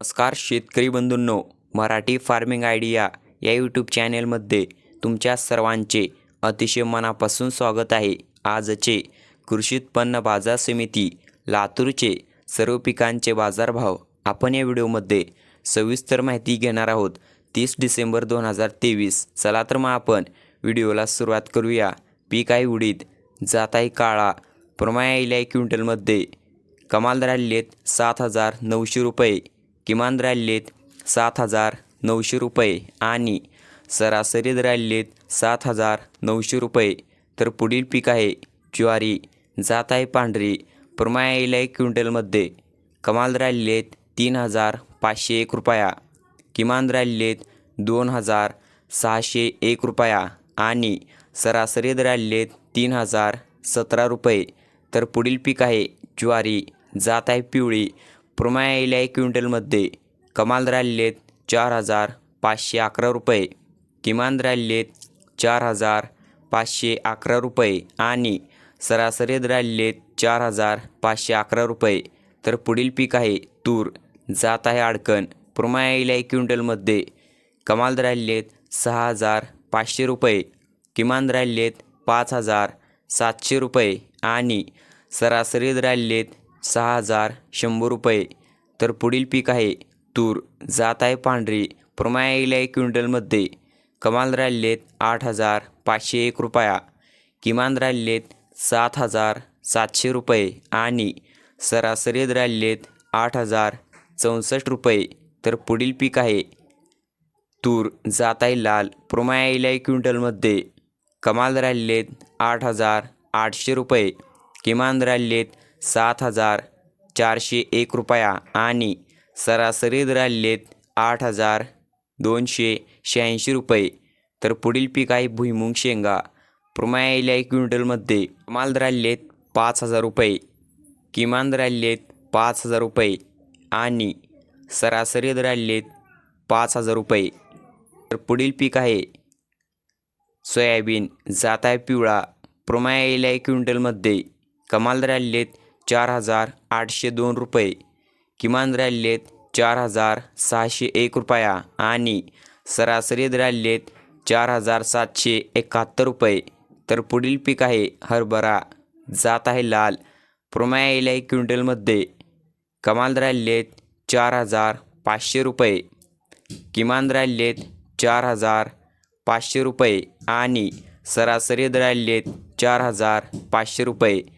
नमस्कार शेतकरी बंधूंनो मराठी फार्मिंग आयडिया या यूट्यूब चॅनेलमध्ये तुमच्या सर्वांचे अतिशय मनापासून स्वागत आहे. आजचे कृषी उत्पन्न बाजार समिती लातूरचे सर्व पिकांचे बाजारभाव आपण या व्हिडिओमध्ये सविस्तर माहिती घेणार आहोत. तीस डिसेंबर दोन हजार तेवीस चला तर मग आपण व्हिडिओला सुरुवात करूया. पीक आहे उडीद जात आहे काळा प्रमाया येईल क्विंटलमध्ये. कमाल आहेत सात हजार नऊशे रुपये. किमान राहिलेत सात हजार नऊशे रुपये आणि सरासरी राहिलेत सात हजार नऊशे रुपये. तर पुढील पीक आहे ज्वारी जात आहे पांढरी. प्रमाया येईल आहे क्विंटलमध्ये. कमाल राहिलेत तीन हजार पाचशे एक रुपया. किमान राहिलेत दोन हजार सहाशे एक रुपया आणि सरासरी राहिलेत तीन हजार सतरा रुपये. तर पुढील पीक आहे ज्वारी जात आहे पिवळी. प्रमाया क्विंटलमध्ये कमाल राहिलेत चार हजार पाचशे अकरा रुपये. किमान राहिलेत चार हजार पाचशे अकरा रुपये आणि सरासरी राहिलेत चार हजार पाचशे अकरा रुपये. तर पुढील पीक आहे तूर. जात आहे अडकण प्रमाया क्विंटलमध्ये कमाल राहिलेत सहा हजार पाचशे रुपये. किमान राहिलेत पाच हजार सातशे रुपये आणि सरासरीत राहिलेत सहा हजार शंभर रुपये. तर पुढील पीक आहे तूर. जात आहे पांढरी. प्रमाया येईल आहे क्विंटलमध्ये. कमाल राहिलेत आठ हजार पाचशे एक रुपया. किमान राहिलेत सात हजार सातशे रुपये. आणि सरासरी राहिलेत आठ हजार चौसष्ट रुपये. तर पुढील पीक आहे तूर. जात आहे लाल. प्रमाया येईल आहे क्विंटलमध्ये. कमाल राहिलेत आठ हजार आठशे रुपये. किमान राहिलेत सात हजार चारशे एक रुपया आणि सरासरी राहिलेत आठ हजार दोनशे शहाऐंशी रुपये. तर पुढील पीक आहे भुईमुंग शेंगा. प्रमायला एक क्विंटलमध्ये कमाल राहिलेत पाच हजार रुपये. किमान राहिलेत पाच हजार रुपये. आणि सरासरी राहिलेत पाच हजार रुपये. तर पुढील पीक आहे सोयाबीन. जात आहे पिवळा. प्रमायला एक क्विंटलमध्ये कमाल राहिलेत चार हजार आठशे दोन रुपये. किमान राहिलेत चार हजार सहाशे एक रुपया आणि सरासरी राहिलेत चार हजार सातशे एकाहत्तर रुपये. तर पुढील पीक आहे हरभरा. जात आहे लाल. प्रमाया येईल आहे क्विंटलमध्ये. कमाल राहिलेत चार हजार पाचशे रुपये. किमान राहिलेत चार हजार पाचशे रुपये आणि सरासरी राहिलेत चार हजार पाचशे रुपये.